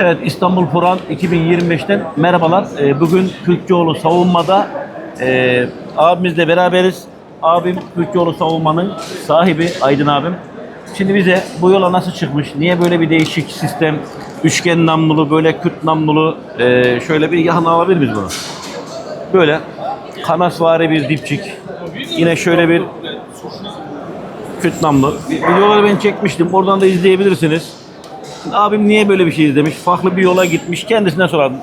Evet İstanbul Puran 2025'ten merhabalar. Ee, bugün Kürkçoğlu Savunma'da e, abimizle beraberiz. Abim Kürkçoğlu Savunma'nın sahibi Aydın abim. Şimdi bize bu yola nasıl çıkmış? Niye böyle bir değişik sistem? Üçgen namlulu, böyle küt namlulu. e, şöyle bir yakın alabilir miyiz bunu? Böyle kanasvari bir dipçik. Yine şöyle bir küt namlu. Videoları ben çekmiştim. Oradan da izleyebilirsiniz. Abim niye böyle bir şey izlemiş? Farklı bir yola gitmiş. Kendisine soralım.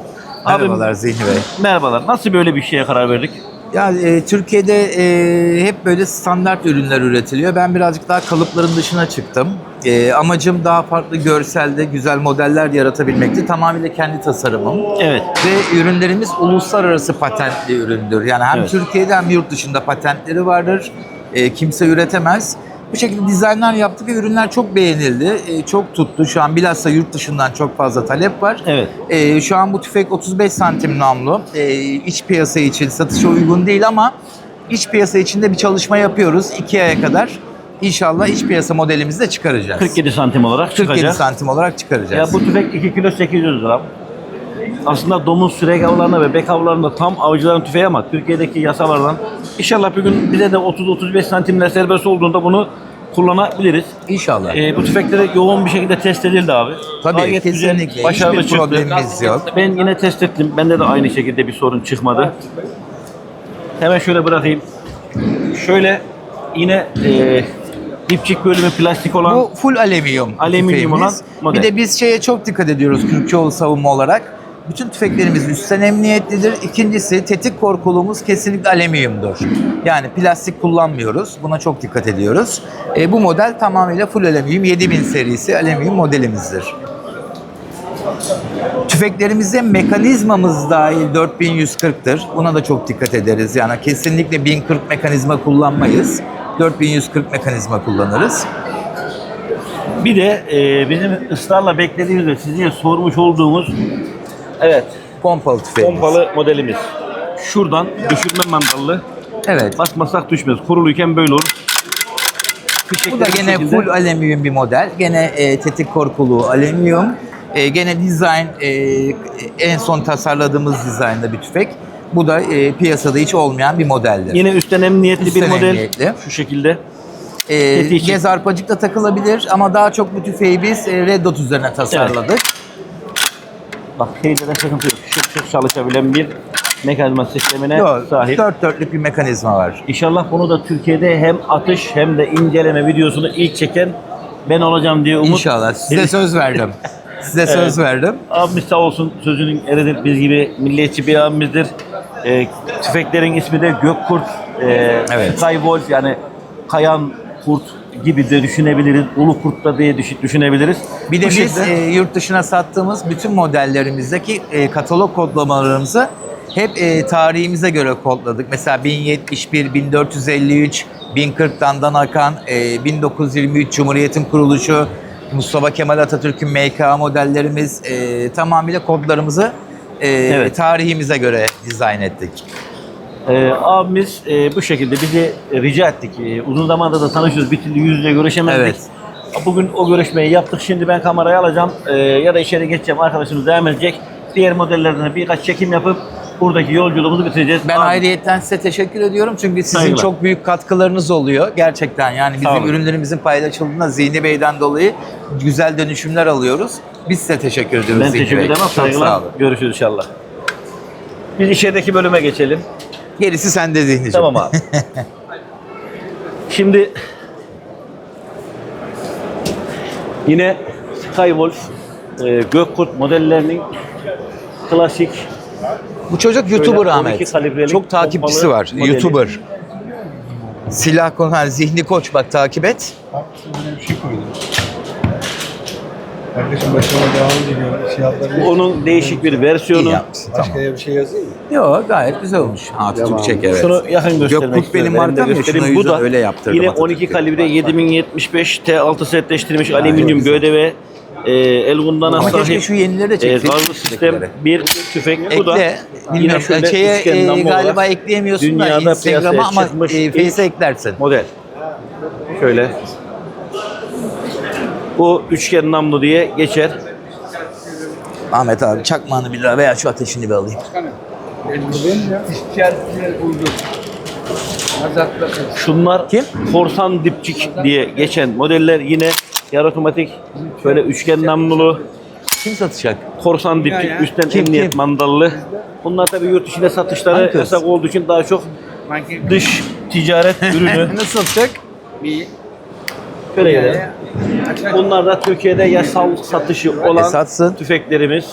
Abim, Merhabalar Zihni Bey. merhabalar. Nasıl böyle bir şeye karar verdik? Ya e, Türkiye'de e, hep böyle standart ürünler üretiliyor. Ben birazcık daha kalıpların dışına çıktım. E, amacım daha farklı görselde güzel modeller yaratabilmekti. Tamamıyla kendi tasarımım. Evet. Ve ürünlerimiz uluslararası patentli üründür. Yani hem Evet. Türkiye'de hem yurt dışında patentleri vardır. E, kimse üretemez. Bu şekilde dizaynlar yaptık ve ürünler çok beğenildi. E, çok tuttu. Şu an bilhassa yurt dışından çok fazla talep var. Evet. Ee, şu an bu tüfek 35 santim namlu. Ee, iç piyasa için satışa uygun değil ama iç piyasa içinde bir çalışma yapıyoruz. 2 aya kadar İnşallah iç piyasa modelimizi de çıkaracağız. 47 santim olarak 47 çıkacak. santim olarak Ya çıkaracağız. bu tüfek 2 kilo 800 gram. Aslında domuz sürek avlarında ve bek avlarında tam avcıların tüfeği ama Türkiye'deki yasalardan inşallah bir gün bize de 30-35 santimler serbest olduğunda bunu kullanabiliriz. İnşallah. Ee, bu tüfekleri yoğun bir şekilde test edildi abi. Tabii, Gayet güzel, kesinlikle. başarılı Hiçbir çıktı. problemimiz yok. Ben yine test ettim. Bende de aynı şekilde bir sorun çıkmadı. Hemen şöyle bırakayım. Şöyle yine e, dipçik bölümü plastik olan Bu full alüminyum. Alüminyum tüfeğimiz. olan model. Bir de biz şeye çok dikkat ediyoruz Kürkçoğlu savunma olarak. Bütün tüfeklerimiz üstten emniyetlidir. İkincisi tetik korkulumuz kesinlikle alüminyumdur. Yani plastik kullanmıyoruz. Buna çok dikkat ediyoruz. E, bu model tamamıyla full alüminyum 7000 serisi alüminyum modelimizdir. Tüfeklerimizde mekanizmamız dahil 4140'tır. Buna da çok dikkat ederiz. Yani kesinlikle 1040 mekanizma kullanmayız. 4140 mekanizma kullanırız. Bir de e, bizim ısrarla beklediğimiz ve sizin sormuş olduğumuz evet Pompalı tüfeğimiz. pompalı modelimiz. Şuradan düşürme mandallı. Evet. Basmasak düşmez. Kuruluyken böyle olur. Bu da gene şekilde- full alüminyum bir model. Gene e, tetik korkuluğu alüminyum. E, gene dizayn e, en son tasarladığımız dizaynda bir tüfek. Bu da e, piyasada hiç olmayan bir modeldir. Yine üstten emniyetli Üstten bir model. emniyetli. Şu şekilde. e, gez arpacık da takılabilir ama daha çok bu tüfeği biz e, Red Dot üzerine tasarladık. Bak şeylere sıkıntı yok. Şık şık çalışabilen bir mekanizma sistemine Yok, sahip. dört dörtlük bir mekanizma var. İnşallah bunu da Türkiye'de hem atış hem de inceleme videosunu ilk çeken ben olacağım diye umut. İnşallah. Size söz verdim. Size söz verdim. Abimiz sağ olsun sözünün eridir. Biz gibi milliyetçi bir abimizdir. Ee, tüfeklerin ismi de Gökkurt. Ee, Evet. Skywolf yani kayan kurt gibi de düşünebiliriz. Ulu kurt da diye düş- düşünebiliriz. Bir de Bu biz şekilde- e, yurt dışına sattığımız bütün modellerimizdeki e, katalog kodlamalarımızı hep e, tarihimize göre kodladık. Mesela 1071, 1453, 1040'dan akan, e, 1923 Cumhuriyet'in kuruluşu, Mustafa Kemal Atatürk'ün MK modellerimiz e, tamamıyla kodlarımızı e, Evet. tarihimize göre dizayn ettik. Ee, abimiz e, bu şekilde bizi rica ettik. E, uzun zamandır da tanışıyoruz. Bir türlü yüz yüze görüşemezdik. Evet. Bugün o görüşmeyi yaptık. Şimdi ben kamerayı alacağım e, ya da içeri geçeceğim. Arkadaşımız devam edecek. Diğer modellerden de birkaç çekim yapıp buradaki yolculuğumuzu bitireceğiz. Ben Abi, ayrıyetten size teşekkür ediyorum çünkü sizin Saygılar. çok büyük katkılarınız oluyor gerçekten. Yani Sağ bizim olun. ürünlerimizin paylaşıldığında Zihni Bey'den dolayı güzel dönüşümler alıyoruz. Biz size teşekkür ediyoruz Ben Zihni teşekkür Bey. ederim. Saygılar. sağ. Görüşürüz inşallah. Biz içerideki bölüme geçelim. Gerisi sende Zihni'ciğim. Tamam abi. Şimdi yine Skywolf e, Gökkurt modellerinin klasik Bu çocuk YouTuber 12 Ahmet. Çok takipçisi var. modeli. YouTuber. Silah konu, Zihni Koç bak takip et. Bak bir şey koydum. Kardeşim başıma devam ediyor. Fiyatları onun değişik bir İyi versiyonu. yapmışsın Başka tamam. bir şey yazayım mı? Yok gayet güzel olmuş. Atatürk çek evet. Şunu yakın göstermek benim istiyorum. Ben de markam ya, göstereyim. şuna Bu yüzü da öyle yaptırdım Yine Atatürk'e. 12 kalibre 7075 T6 setleştirilmiş alüminyum güzel. gövde ve e, el gundana Ama keşke sahip şu yenileri de e, çekseydik. gazlı sistem bir tüfek. Bu da Ekle. yine Bilmiyorum. şöyle Şeye üçgen e, galiba olarak ekleyemiyorsun dünyada da Instagram'a ama çıkmış e, ilk Face'e eklersin. model. Şöyle. Bu üçgen namlu diye geçer. Ahmet abi çakmağını bir lira veya şu ateşini bir alayım. Şunlar Kim? korsan dipçik diye geçen modeller yine yarı otomatik böyle üçgen namlulu Kim satacak? korsan dipçik üstten Kim, emniyet kim? mandallı. Bunlar tabii yurt içinde satışları kız? yasak olduğu için daha çok dış ticaret ürünü. Nasıl satacak? Şöyle gelelim. Bunlar da Türkiye'de yasal satışı olan E, satsın. tüfeklerimiz.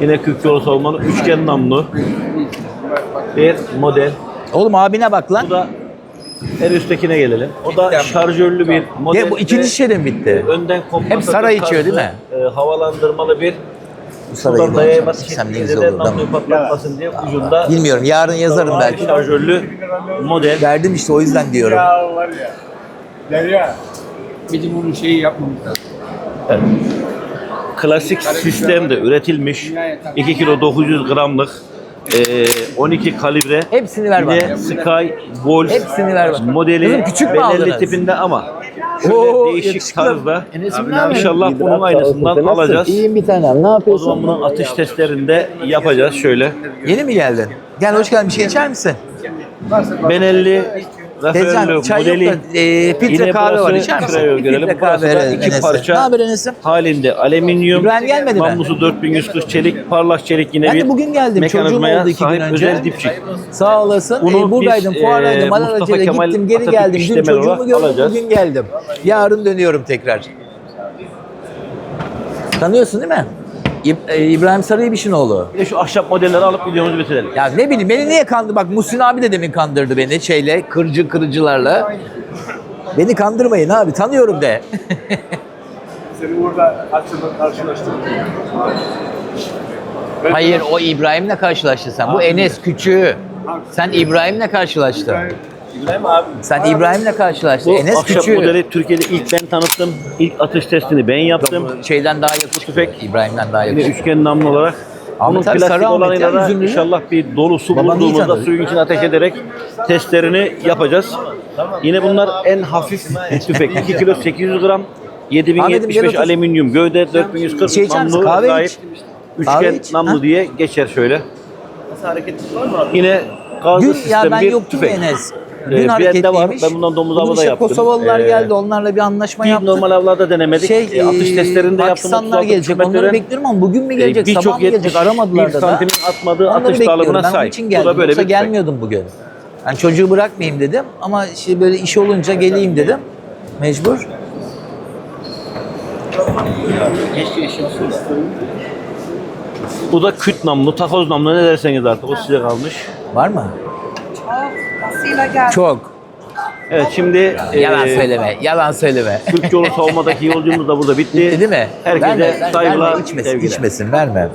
Yine Kürkçoğlu savunmanın üçgen namlu bir model. Oğlum abine bak lan. Bu da en üsttekine gelelim. O da şarjörlü bir model. Ya bu ikinci şişede mi bitti? Önden kompasatör Hep saray içiyor değil mi? e, havalandırmalı bir Bu sarayı Buradan da ne şekilde güzel de olur ama. patlatmasın diye ucunda Bilmiyorum yarın yazarım belki. şarjörlü model. Verdim işte o yüzden diyorum. Ya var ya. Derya. Bizim onun şeyi yapmamız lazım. Klasik sistemde üretilmiş 2 kilo 900 gramlık e, 12 kalibre Hepsini ver yine bana. Sky Wolf Hepsini ver bana. modeli Kızım küçük mü belirli aldınız? tipinde ama şöyle Oo, değişik yakışıklı. tarzda Enes'im ne haber? İnşallah bunun aynısından alacağız. İyiyim bir tanem. Ne O yapıyorsun? zaman bunun atış testlerinde yapacağız şöyle. Yeni mi geldin? Gel hoş geldin. Bir şey içer misin? Benelli Teyzem çay modeli yok da e, filtre kahve var. İçer misin? Bir filtre kahve verelim iki Enes'e. parça. Ne haber Enes'im? halinde alüminyum. İbrahim gelmedi mi? Mamlusu 4140 çelik, parlak çelik yine Ben bir de bugün geldim. Çocuğum mekanizmaya oldu iki gün sahip önce. özel dipçik. Sağ olasın. Bunu Ee, buradaydım, biz, fuardaydım. e, Mustafa Kemal gittim, geri Atatürk geldim. Dün işleme çocuğumu olarak gördüm, alacağız. bugün geldim. Yarın dönüyorum tekrar. Tanıyorsun değil mi? E, İbrahim Sarıyibiş'in oğlu. Bir de şu ahşap modelleri alıp videomuzu bitirelim. Ya ne bileyim beni niye kandı? Bak Muhsin abi de demin kandırdı beni şeyle, kırıcı kırıcılarla. Beni kandırmayın abi, tanıyorum de. Seni burada karşılaştırdım. Hayır o İbrahim'le karşılaştın sen. Bu Enes küçüğü. Sen İbrahim'le karşılaştın. İbrahim abi. Sen İbrahim'le karşılaştın. Bu Enes ahşap küçüğü. modeli Türkiye'de ilk ben tanıttım. İlk atış testini ben yaptım. Şeyden daha yakışıklı. tüfek. İbrahim'den daha Yine yakışıklı. üçgen namlu olarak. Bunun Ahmet abi, plastik Sarı Ahmet olanıyla da üzümlü. inşallah bir dolu su Baban iyi bulduğumuzda tanıdı. suyun içine ateş ederek testlerini yapacağız. Yine bunlar en hafif tüfek. 2 kilo 800 gram. Ahmet'im, gel 7075 otur. alüminyum gövde 4140 Şey içer misin? namlu Kahve iç. Üçgen Kahve iç. namlu diye geçer şöyle. Yine gazlı sistem ya ben bir yoktum tüfek. Enes. Ee, Dün bir elde var. Ben bundan domuz avı da işte yaptım. Kosovalılar Ee, geldi. Onlarla bir anlaşma Bir yaptık. normal avlarda denemedik. Şey, E, atış e, testlerinde yaptım. Pakistanlar 36 gelecek. Onları kilometreden, bekliyorum ama bugün mü e, gelecek, sabah Birçok mı gelecek? 70 Aramadılar bir da. da. santimin atmadığı Onları atış dağılımına Ben sahip. için Bu geldim. böyle Yoksa bir tüfek. gelmiyordum bugün. Yani çocuğu bırakmayayım dedim ama işte böyle iş olunca geleyim dedim. Mecbur. Bu da küt namlu, takoz namlu ne derseniz artık o size kalmış. Var mı? Basıyla geldi. Çok. Evet şimdi Yalan e, söyleme. Yalan söyleme. Türk yolu savunmadaki yolculuğumuz da burada bitti. Bitti değil mi? Herkese Verme, verme, saygılar, içmesin, sevgiler. içmesin, verme.